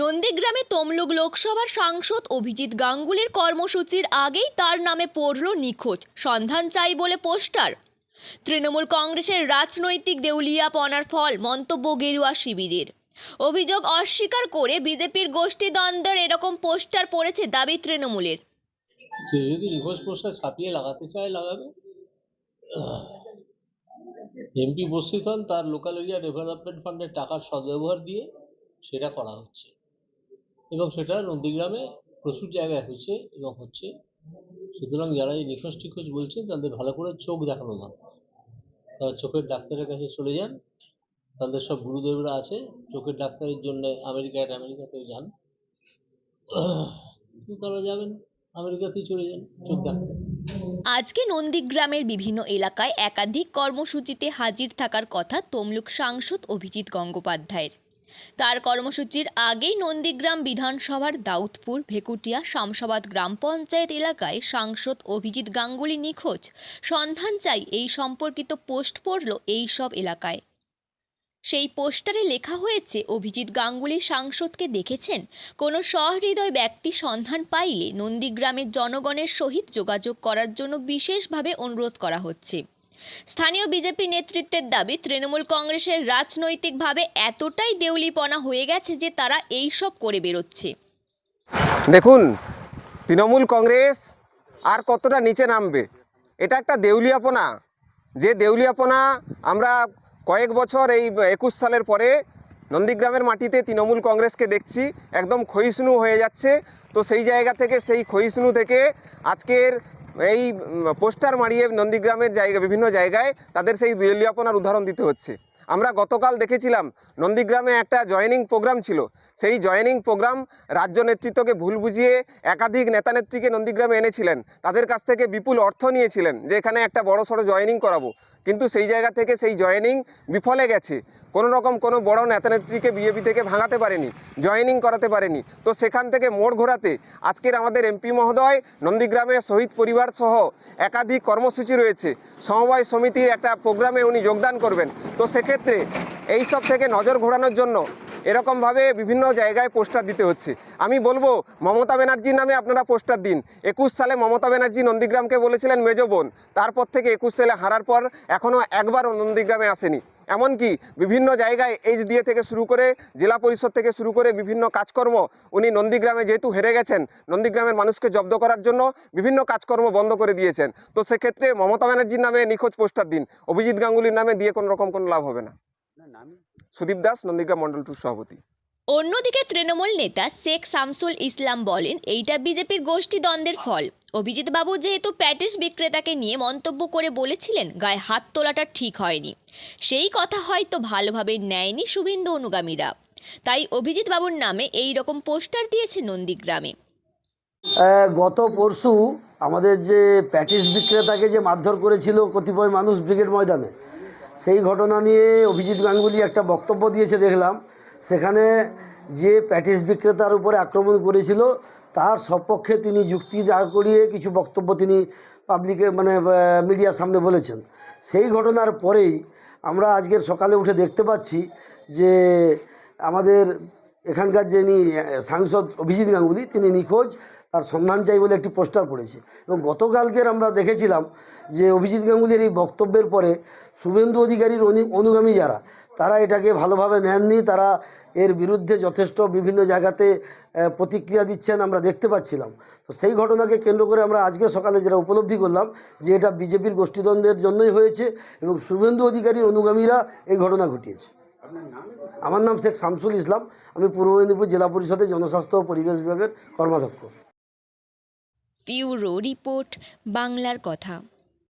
নন্দীগ্রামে তমলুক লোকসভার সাংসদ অভিজিৎ গাঙ্গুলির কর্মসূচির আগেই তার নামে পড়ল নিখোঁজ। সন্ধান চাই বলে পোস্টার। তৃণমূল কংগ্রেসের রাজনৈতিক দেউলিয়া দেউলিয়াপনার ফল মন্তব্য গেরুয়া শিবিরের। অভিযোগ অস্বীকার করে বিজেপির গোষ্ঠী দ্বন্দ্বের এরকম পোস্টার পড়েছে দাবি তৃণমূলের। রিভার্স পোস্টার ছাপিয়ে লাগাতে চায়, লাগাবে। এমপি উপস্থিত হন, তার লোকাল এরিয়া ডেভেলপমেন্ট ফান্ডের টাকার সদ্ব্যবহার দিয়ে সেটা করা হচ্ছে। এবং সেটা নন্দীগ্রামে প্রচুর জায়গায় হয়েছে এবং হচ্ছে। সুতরাং যারা এই নিখোঁজ টিখোঁজ বলছেন, তাদের ভালো করে চোখ দেখানো দরকার তারা চোখের ডাক্তারের কাছে চলে যান। তাদের সব গুরুদেবরা আছে। চোখের ডাক্তারের জন্য আমেরিকায় আমেরিকাতেও যান। তারা যাবেন, আমেরিকাতেই চলে যান চোখ ডাক্তার আজকে নন্দীগ্রামের বিভিন্ন এলাকায় একাধিক কর্মসূচিতে হাজির থাকার কথা তমলুক সাংসদ অভিজিৎ গঙ্গোপাধ্যায়ের। তার কর্মসূচির আগেই নন্দীগ্রাম বিধানসভার দাউদপুর, ভেকুটিয়া, শামসাবাদ গ্রাম পঞ্চায়েত এলাকায় সাংসদ অভিজিৎ গাঙ্গুলি নিখোঁজ। সন্ধান চাই, এই সম্পর্কিত পোস্ট পড়ল এই সব এলাকায়। সেই পোস্টারে লেখা হয়েছে, অভিজিৎ গাঙ্গুলি সাংসদকে দেখেছেন? কোনো সহৃদয় ব্যক্তি সন্ধান পাইলে নন্দীগ্রামের জনগণের সহিত যোগাযোগ করার জন্য বিশেষভাবে অনুরোধ করা হচ্ছে। স্থানীয় বিজেপি নেতৃত্বের দাবি, তৃণমূল কংগ্রেসের রাজনৈতিকভাবে এতটাই দেউলিপনা হয়ে গেছে যে তারা এই সব করে বেরোচ্ছে। দেখুন, তৃণমূল কংগ্রেস আর কতটা নিচে নামবে, এটা একটা দেউলিয়াপনা। যে দেউলিয়াপনা আমরা কয়েক বছর এই একুশ সালের পরে নন্দীগ্রামের মাটিতে তৃণমূল কংগ্রেসকে দেখছি, একদম ক্ষয়িষ্ণু হয়ে যাচ্ছে। তো সেই জায়গা থেকে, সেই ক্ষয়িষ্ণু থেকে আজকের এই পোস্টার মারিয়ে নন্দীগ্রামের জায়গা, বিভিন্ন জায়গায় তাদের সেই দুলিয়াপনার উদাহরণ দিতে হচ্ছে। আমরা গতকাল দেখেছিলাম, নন্দীগ্রামে একটা জয়েনিং প্রোগ্রাম ছিল। সেই জয়েনিং প্রোগ্রাম রাজ্য নেতৃত্বকে ভুল বুঝিয়ে একাধিক নেতা নেত্রীকে নন্দীগ্রামে এনেছিলেন। তাদের কাছ থেকে বিপুল অর্থ নিয়েছিলেন যে, এখানে একটা বড়সড় জয়েনিং করাবো। কিন্তু সেই জায়গা থেকে সেই জয়েনিং বিফলে গেছে। কোনো রকম কোনো বড় নেতা নেত্রীকে বিজেপি থেকে ভাঙাতে পারেনি, জয়েনিং করাতে পারেনি। তো সেখান থেকে মোড় ঘোরাতে আজকের আমাদের এমপি মহোদয়, নন্দীগ্রামে শহীদ পরিবার সহ একাধিক কর্মসূচি রয়েছে। সমবায় সমিতির একটা প্রোগ্রামে উনি যোগদান করবেন। তো সেক্ষেত্রে এই সব থেকে নজর ঘোরানোর জন্য এরকমভাবে বিভিন্ন জায়গায় পোস্টার দিতে হচ্ছে। আমি বলব, মমতা ব্যানার্জির নামে আপনারা পোস্টার দিন। একুশ সালে মমতা ব্যানার্জি নন্দীগ্রামকে বলেছিলেন, মেজ বোন। তারপর থেকে একুশ সালে হারার পর এখনও একবারও নন্দীগ্রামে আসেনি। এমনকি বিভিন্ন জায়গায় এইচ এইচডিএ থেকে শুরু করে জেলা পরিষদ থেকে শুরু করে বিভিন্ন কাজকর্ম উনি নন্দীগ্রামে যেহেতু হেরে গেছেন, নন্দীগ্রামের মানুষকে জব্দ করার জন্য বিভিন্ন কাজকর্ম বন্ধ করে দিয়েছেন। তো সেক্ষেত্রে মমতা ব্যানার্জির নামে নিখোঁজ পোস্টার দিন। অভিজিৎ গাঙ্গুলির নামে দিয়ে কোনো রকম কোনো লাভ হবে না। সুদীপ দাস নন্দীগ্রাম মন্ডল টুর সভাপতি। অন্যদিকে তৃণমূল নেতা শেখ শামসুল ইসলাম বলেন এইটা বিজেপির গোষ্ঠী দ্বন্দ্বের ফল। অভিজিৎ বাবু যেহেতু প্যাটিস বিক্রেতাকে নিয়ে মন্তব্য করে বলেছিলেন গায়ে হাত তোলাটা ঠিক হয়নি। সেই কথা হয়তো ভালোভাবে নেয়নি শুভেন্দু অনুগামীরা। তাই অভিজিৎ বাবুর নামে এই রকম পোস্টার দিয়েছে নন্দীগ্রামে। গত পরশু আমাদের যে প্যাটিস বিক্রেতাকে যে মারধর করেছিল কতিপয় মানুষ ব্রিগেড ময়দানে সেই ঘটনা নিয়ে অভিজিৎ গাঙ্গুলি একটা বক্তব্য দিয়েছে, দেখলাম। সেখানে যে প্যাটিস বিক্রেতার উপরে আক্রমণ করেছিল, তার সপক্ষে তিনি যুক্তি দাঁড় করিয়ে কিছু বক্তব্য তিনি পাবলিকে মানে মিডিয়ার সামনে বলেছেন। সেই ঘটনার পরেই আমরা আজকের সকালে উঠে দেখতে পাচ্ছি যে আমাদের এখানকার যিনি সাংসদ অভিজিৎ গাঙ্গুলি, তিনি নিখোঁজ। তার সন্ধান চাই বলে একটি পোস্টার পড়েছে। এবং গতকালকের আমরা দেখেছিলাম যে অভিজিৎ গাঙ্গুলির এই বক্তব্যের পরে শুভেন্দু অধিকারীর অনুগামী যারা তারা এটাকে ভালোভাবে নেননি তারা এর বিরুদ্ধে যথেষ্ট বিভিন্ন জায়গাতে প্রতিক্রিয়া দিচ্ছেন আমরা দেখতে পাচ্ছিলাম। তো সেই ঘটনাকে কেন্দ্র করে আমরা আজকে সকালে যেটা উপলব্ধি করলাম যে এটা বিজেপির গোষ্ঠীদ্বন্দ্বের জন্যই হয়েছে এবং শুভেন্দু অধিকারীর অনুগামীরা এই ঘটনা ঘটিয়েছে। আমার নাম শেখ শামসুল ইসলাম আমি পূর্ব মেদিনীপুর জেলা পরিষদের জনস্বাস্থ্য ও পরিবেশ বিভাগের কর্মাধ্যক্ষ। পিউরো রিপোর্ট বাংলার কথা।